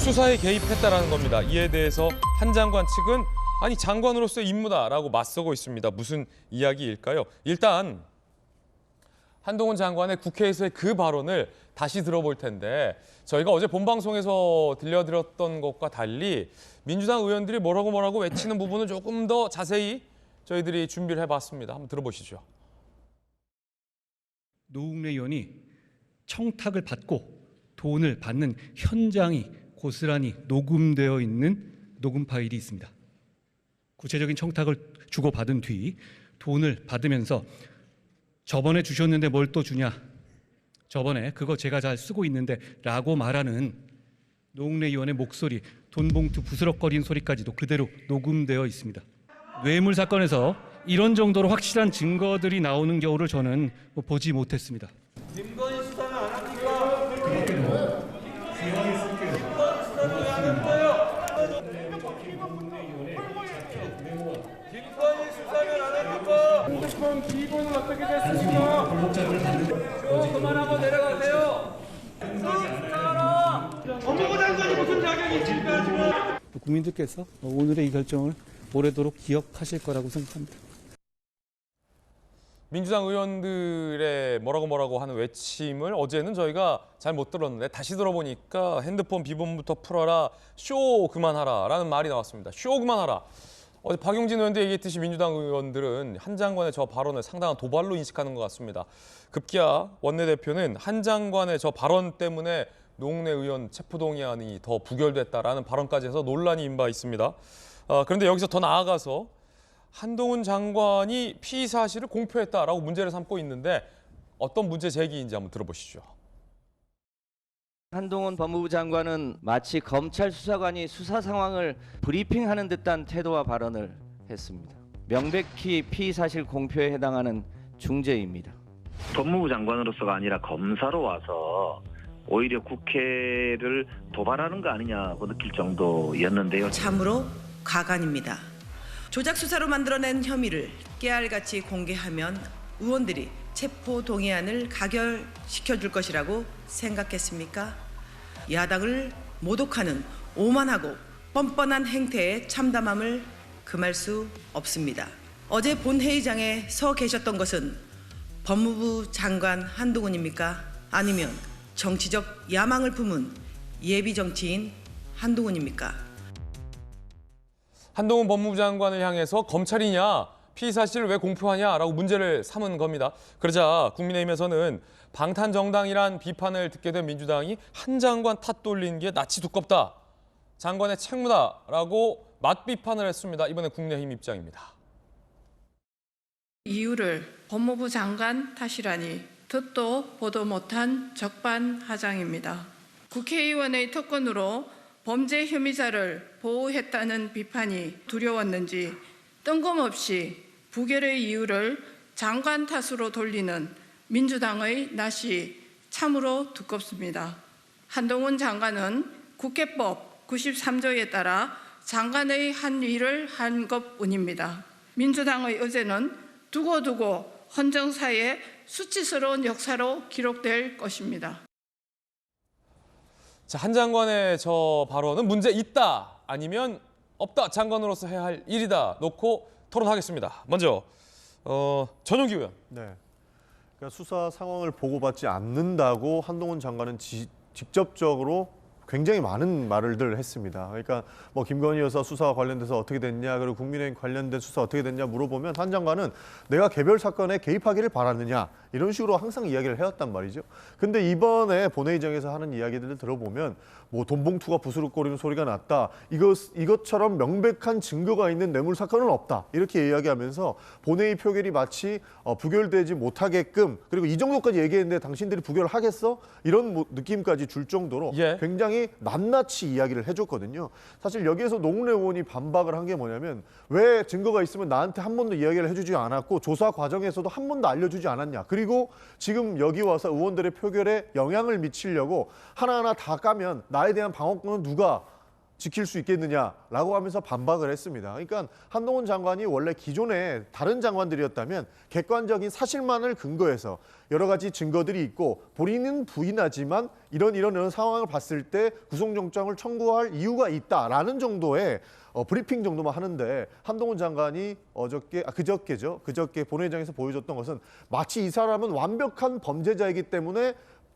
수사에 개입했다라는 겁니다. 이에 대해서 한 장관 측은 아니 장관으로서의 임무다라고 맞서고 있습니다. 무슨 이야기일까요? 일단 한동훈 장관의 국회에서의 그 발언을 다시 들어볼 텐데 저희가 어제 본방송에서 들려드렸던 것과 달리 민주당 의원들이 뭐라고 뭐라고 외치는 부분을 조금 더 자세히 저희들이 준비를 해봤습니다. 한번 들어보시죠. 노웅래 의원이 청탁을 받고 돈을 받는 현장이 고스란히 녹음되어 있는 녹음 파일이 있습니다. 구체적인 청탁을 주고 받은 뒤 돈을 받으면서 저번에 주셨는데 뭘 또 주냐? 저번에 그거 제가 잘 쓰고 있는데 라고 말하는 노웅래 의원의 목소리, 돈 봉투 부스럭거리는 소리까지도 그대로 녹음되어 있습니다. 뇌물 사건에서 이런 정도로 확실한 증거들이 나오는 경우를 저는 보지 못했습니다. 김건희 수사는 안 합니까? 김건희 수사는 안 핸드폰 비번은 어떻게 됐습니까? 쇼 그만하고 내려가세요. 법무부 장관이 무슨 자격이 있습니까 지금? 국민들께서 오늘의 이 결정을 오래도록 기억하실 거라고 생각합니다. 민주당 의원들의 뭐라고 뭐라고 하는 외침을 어제는 저희가 잘 못 들었는데 다시 들어보니까 핸드폰 비번부터 풀어라, 쇼 그만하라 라는 말이 나왔습니다. 쇼 그만하라. 어제 박용진 의원도 얘기했듯이 민주당 의원들은 한 장관의 저 발언을 상당한 도발로 인식하는 것 같습니다. 급기야 원내대표는 한 장관의 저 발언 때문에 노웅래 의원 체포동의안이 더 부결됐다라는 발언까지 해서 논란이 인바 있습니다. 아, 그런데 여기서 더 나아가서 한동훈 장관이 피의 사실을 공표했다라고 문제를 삼고 있는데 어떤 문제 제기인지 한번 들어보시죠. 한동훈 법무부 장관은 마치 검찰 수사관이 수사 상황을 브리핑하는 듯한 태도와 발언을 했습니다. 명백히 피의 사실 공표에 해당하는 중죄입니다. 법무부 장관으로서가 아니라 검사로 와서 오히려 국회를 도발하는 거 아니냐고 느낄 정도였는데요. 참으로 가관입니다. 조작 수사로 만들어낸 혐의를 깨알같이 공개하면 의원들이 체포 동의안을 가결시켜 줄 것이라고 생각했습니까? 야당을 모독하는 오만하고 뻔뻔한 행태에 참담함을 금할 수 없습니다. 어제 본회의장에 서 계셨던 것은 법무부 장관 한동훈입니까? 아니면 정치적 야망을 품은 예비 정치인 한동훈입니까? 한동훈 법무부 장관을 향해서 검찰이냐 피의 사실을 왜 공표하냐라고 문제를 삼은 겁니다. 그러자 국민의힘에서는 방탄 정당이란 비판을 듣게 된 민주당이 한 장관 탓 돌린 게 낯이 두껍다. 장관의 책무다라고 맞비판을 했습니다. 이번에 국민의힘 입장입니다. 이유를 법무부 장관 탓이라니 듣도 보도 못한 적반하장입니다. 국회의원의 특권으로 범죄 혐의자를 보호했다는 비판이 두려웠는지 뜬금없이 부결의 이유를 장관 탓으로 돌리는 민주당의 낯이 참으로 두껍습니다. 한동훈 장관은 국회법 93조에 따라 장관의 한 일을 한 것뿐입니다. 민주당의 의제는 두고두고 헌정사의 수치스러운 역사로 기록될 것입니다. 자, 한 장관의 저 발언은 문제 있다 아니면 없다 장관으로서 해야 할 일이다 놓고 토론하겠습니다. 먼저 어, 전용기 의원. 네. 그러니까 수사 상황을 보고받지 않는다고 한동훈 장관은 지- 직접적으로 굉장히 많은 말을 했습니다. 그러니까 뭐 김건희 여사 수사와 관련돼서 어떻게 됐냐, 그리고 국민의힘 관련된 수사 어떻게 됐냐 물어보면 한 장관은 내가 개별 사건에 개입하기를 바랐느냐 이런 식으로 항상 이야기를 해왔단 말이죠. 근데 이번에 본회의장에서 하는 이야기들을 들어보면 뭐 돈봉투가 부스럭거리는 소리가 났다. 이것 이것처럼 명백한 증거가 있는 뇌물 사건은 없다. 이렇게 이야기하면서 본회의 표결이 마치 어, 부결되지 못하게끔 그리고 이 정도까지 얘기했는데 당신들이 부결하겠어? 이런 뭐 느낌까지 줄 정도로 예. 굉장히 낱낱이 이야기를 해줬거든요. 사실 여기에서 노웅래 의원이 반박을 한 게 뭐냐면 왜 증거가 있으면 나한테 한 번도 이야기를 해주지 않았고 조사 과정에서도 한 번도 알려주지 않았냐. 그리고 지금 여기 와서 의원들의 표결에 영향을 미치려고 하나하나 다 까면 나에 대한 방어권은 누가 지킬 수 있겠느냐라고 하면서 반박을 했습니다. 그러니까 한동훈 장관이 원래 기존에 다른 장관들이었다면 객관적인 사실만을 근거해서 여러 가지 증거들이 있고 본인은 부인하지만 이런 이런 이런 상황을 봤을 때 구속영장을 청구할 이유가 있다라는 정도의 어, 브리핑 정도만 하는데 한동훈 장관이 어저께 아, 그저께죠 그저께 본회의장에서 보여줬던 것은 마치 이 사람은 완벽한 범죄자이기 때문에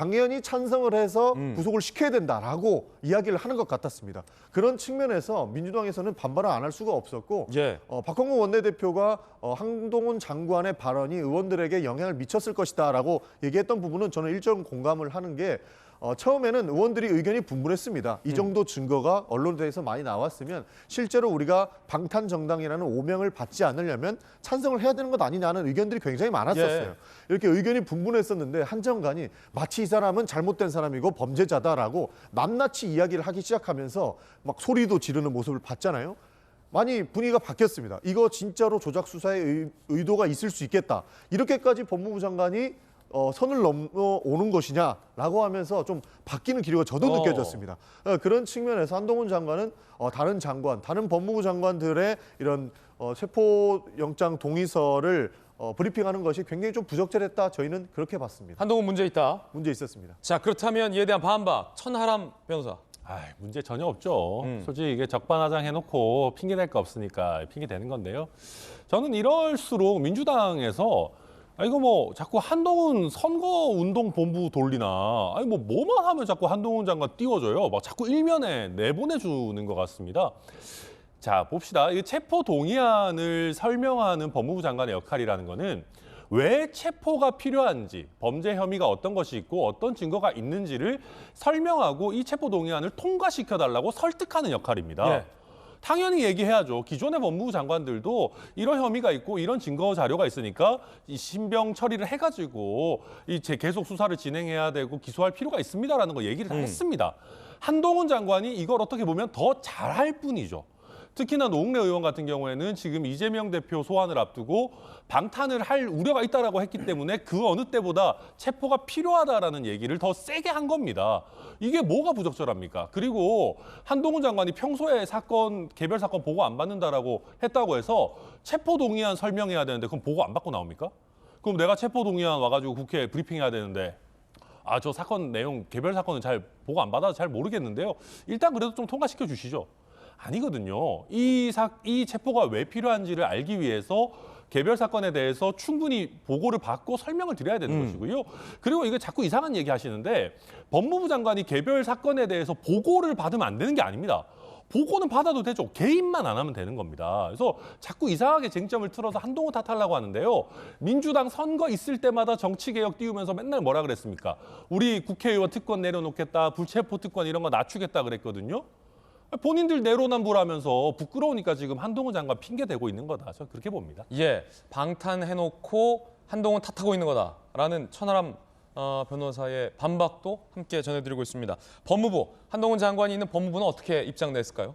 당연히 찬성을 해서 구속을 시켜야 된다라고 이야기를 하는 것 같았습니다. 그런 측면에서 민주당에서는 반발을 안 할 수가 없었고 예. 어, 박홍근 원내대표가 어, 한동훈 장관의 발언이 의원들에게 영향을 미쳤을 것이다라고 얘기했던 부분은 저는 일정 공감을 하는 게 어, 처음에는 의원들이 의견이 분분했습니다. 이 정도 증거가 언론에서 많이 나왔으면 실제로 우리가 방탄 정당이라는 오명을 받지 않으려면 찬성을 해야 되는 것 아니냐는 의견들이 굉장히 많았었어요. 예. 이렇게 의견이 분분했었는데 한정관이 마치 이 사람은 잘못된 사람이고 범죄자다라고 낱낱이 이야기를 하기 시작하면서 막 소리도 지르는 모습을 봤잖아요. 많이 분위기가 바뀌었습니다. 이거 진짜로 조작 수사의 의, 의도가 있을 수 있겠다. 이렇게까지 법무부 장관이 어, 선을 넘어오는 것이냐라고 하면서 좀 바뀌는 기류가 저도 어. 느껴졌습니다. 어, 그런 측면에서 한동훈 장관은 어, 다른 장관, 다른 법무부 장관들의 이런 어, 체포영장 동의서를 어, 브리핑하는 것이 굉장히 좀 부적절했다. 저희는 그렇게 봤습니다. 한동훈 문제 있다. 문제 있었습니다. 자 그렇다면 이에 대한 반박 천하람 변호사. 아, 문제 전혀 없죠. 음. 솔직히 이게 적반하장 해놓고 핑계 댈 거 없으니까 핑계 대는 건데요. 저는 이럴수록 민주당에서 아 이거 뭐 자꾸 한동훈 선거 운동 본부 돌리나 아니 뭐 뭐만 하면 자꾸 한동훈 장관 띄워줘요. 막 자꾸 일면에 내보내주는 것 같습니다. 자 봅시다. 이 체포 동의안을 설명하는 법무부 장관의 역할이라는 거는 왜 체포가 필요한지, 범죄 혐의가 어떤 것이 있고 어떤 증거가 있는지를 설명하고 이 체포 동의안을 통과시켜 달라고 설득하는 역할입니다. 예. 당연히 얘기해야죠. 기존의 법무부 장관들도 이런 혐의가 있고 이런 증거 자료가 있으니까 이 신병 처리를 해가지고 이제 계속 수사를 진행해야 되고 기소할 필요가 있습니다라는 거 얘기를 다 했습니다. 한동훈 장관이 이걸 어떻게 보면 더 잘할 뿐이죠. 특히나 노웅래 의원 같은 경우에는 지금 이재명 대표 소환을 앞두고 방탄을 할 우려가 있다라고 했기 때문에 그 어느 때보다 체포가 필요하다라는 얘기를 더 세게 한 겁니다. 이게 뭐가 부적절합니까? 그리고 한동훈 장관이 평소에 사건 개별 사건 보고 안 받는다라고 했다고 해서 체포 동의안 설명해야 되는데 그럼 보고 안 받고 나옵니까? 그럼 내가 체포 동의안 와가지고 국회에 브리핑해야 되는데 아 저 사건 내용 개별 사건은 잘 보고 안 받아서 잘 모르겠는데요. 일단 그래도 좀 통과시켜 주시죠. 아니거든요. 이, 사, 이 체포가 왜 필요한지를 알기 위해서 개별 사건에 대해서 충분히 보고를 받고 설명을 드려야 되는 것이고요. 그리고 이게 자꾸 이상한 얘기 하시는데 법무부 장관이 개별 사건에 대해서 보고를 받으면 안 되는 게 아닙니다. 보고는 받아도 되죠. 개인만 안 하면 되는 겁니다. 그래서 자꾸 이상하게 쟁점을 틀어서 한동훈 탓하려고 하는데요. 민주당 선거 있을 때마다 정치개혁 띄우면서 맨날 뭐라 그랬습니까? 우리 국회의원 특권 내려놓겠다, 불체포 특권 이런 거 낮추겠다 그랬거든요. 본인들 내로남불하면서 부끄러우니까 지금 한동훈 장관 핑계 대고 있는 거다. 저는 그렇게 봅니다. 예, 방탄해놓고 한동훈 탓하고 있는 거다라는 천하람 어, 변호사의 반박도 함께 전해드리고 있습니다. 법무부 한동훈 장관이 있는 법무부는 어떻게 입장 냈을까요?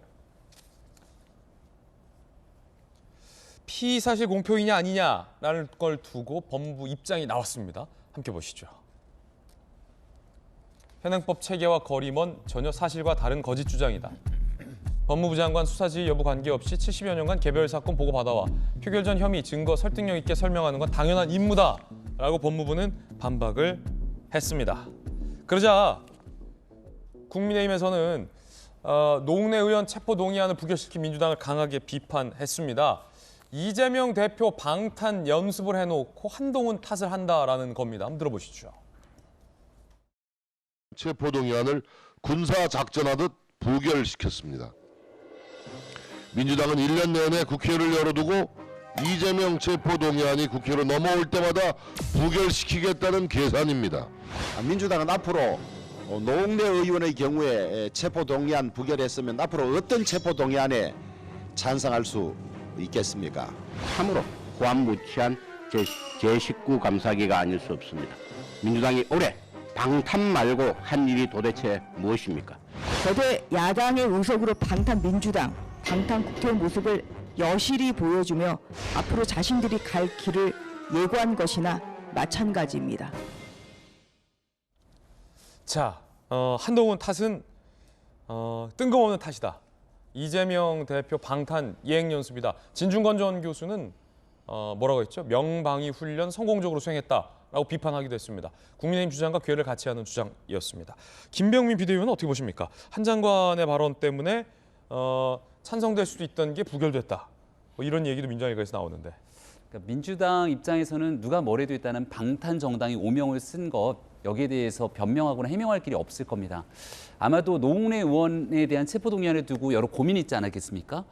피의 사실 공표이냐 아니냐라는 걸 두고 법무부 입장이 나왔습니다. 함께 보시죠. 현행법 체계와 거리 먼 전혀 사실과 다른 거짓 주장이다. 법무부 장관 수사지휘 여부 관계없이 70여 년간 개별 사건 보고 받아와 표결 전 혐의 증거 설득력 있게 설명하는 건 당연한 임무다라고 법무부는 반박을 했습니다. 그러자 국민의힘에서는 어, 노웅래 의원 체포 동의안을 부결시킨 민주당을 강하게 비판했습니다. 이재명 대표 방탄 연습을 해놓고 한동훈 탓을 한다라는 겁니다. 한번 들어보시죠. 체포동의안을 군사작전하듯 부결시켰습니다. 민주당은 1년 내내 국회를 열어두고 이재명 체포동의안이 국회로 넘어올 때마다 부결시키겠다는 계산입니다. 민주당은 앞으로 어, 노웅래 의원의 경우에 체포 동의안 부결했으면 앞으로 어떤 체포 동의안에 찬성할 수 있겠습니까? 참으로 고안무치한 제, 제19 감사기가 아닐 수 없습니다. 민주당이 올해 방탄 말고 한 일이 도대체 무엇입니까? 거대 야당의 의석으로 방탄 민주당, 방탄 국회 모습을 여실히 보여주며 앞으로 자신들이 갈 길을 예고한 것이나 마찬가지입니다. 자, 어, 한동훈 탓은 어, 뜬금없는 탓이다. 이재명 대표 방탄 예행 연습이다. 진중권 전 교수는 어, 뭐라고 했죠? 명방위 훈련 성공적으로 수행했다라고 비판하기도 했습니다. 국민의힘 주장과 괴를 같이 하는 주장이었습니다. 김병민 비대위원은 어떻게 보십니까? 한 장관의 발언 때문에 어, 찬성될 수도 있던 게 부결됐다. 뭐 이런 얘기도 민주당에서 나오는데. 그러니까 민주당 입장에서는 누가 뭐래도 일단은 방탄 정당이 오명을 쓴 것 여기에 대해서 변명하거나 해명할 길이 없을 겁니다. 아마도 노웅래 의원에 대한 체포동의안을 두고 여러 고민이 있지 않았겠습니까?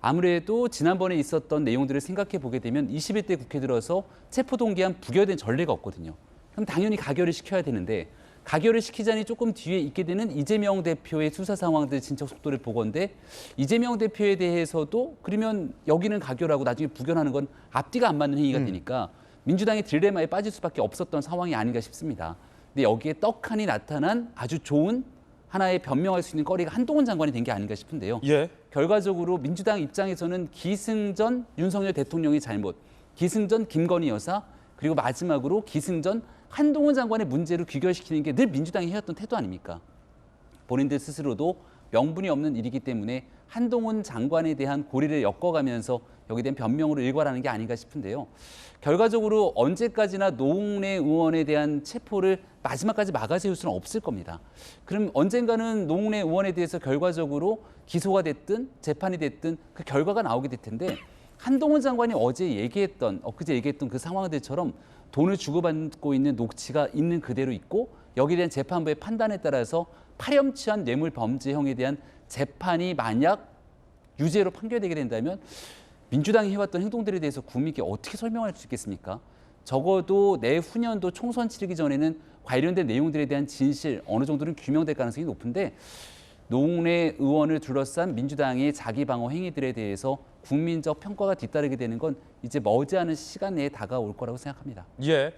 아무래도 지난번에 있었던 내용들을 생각해 보게 되면 21대 국회 들어서 체포동의안 부결된 전례가 없거든요. 그럼 당연히 가결을 시켜야 되는데 가결을 시키자니 조금 뒤에 있게 되는 이재명 대표의 수사 상황들 진척 속도를 보건데 이재명 대표에 대해서도 그러면 여기는 가결하고 나중에 부결하는 건 앞뒤가 안 맞는 행위가 되니까 민주당이 딜레마에 빠질 수밖에 없었던 상황이 아닌가 싶습니다. 근데 여기에 떡하니 나타난 아주 좋은 하나의 변명할 수 있는 거리가 한동훈 장관이 된 게 아닌가 싶은데요. 예. 결과적으로 민주당 입장에서는 기승전 윤석열 대통령이 잘못, 기승전 김건희 여사, 그리고 마지막으로 기승전 한동훈 장관의 문제로 귀결시키는 게 늘 민주당이 해왔던 태도 아닙니까? 본인들 스스로도 명분이 없는 일이기 때문에 한동훈 장관에 대한 고리를 엮어가면서 여기에 대한 변명으로 일관하는 게 아닌가 싶은데요. 결과적으로 언제까지나 노웅래 의원에 대한 체포를 마지막까지 막아세울 수는 없을 겁니다. 그럼 언젠가는 노웅래 의원에 대해서 결과적으로 기소가 됐든 재판이 됐든 그 결과가 나오게 될 텐데 한동훈 장관이 어제 얘기했던 엊그제 얘기했던 그 상황들처럼 돈을 주고받고 있는 녹취가 있는 그대로 있고 여기에 대한 재판부의 판단에 따라서 파렴치한 뇌물 범죄형에 대한 재판이 만약 유죄로 판결되게 된다면 민주당이 해왔던 행동들에 대해서 국민께 어떻게 설명할 수 있겠습니까? 적어도 내후년도 총선 치르기 전에는 관련된 내용들에 대한 진실 어느 정도는 규명될 가능성이 높은데 노웅래 의원을 둘러싼 민주당의 자기 방어 행위들에 대해서 국민적 평가가 뒤따르게 되는 건 이제 머지않은 시간 내에 다가올 거라고 생각합니다. 예.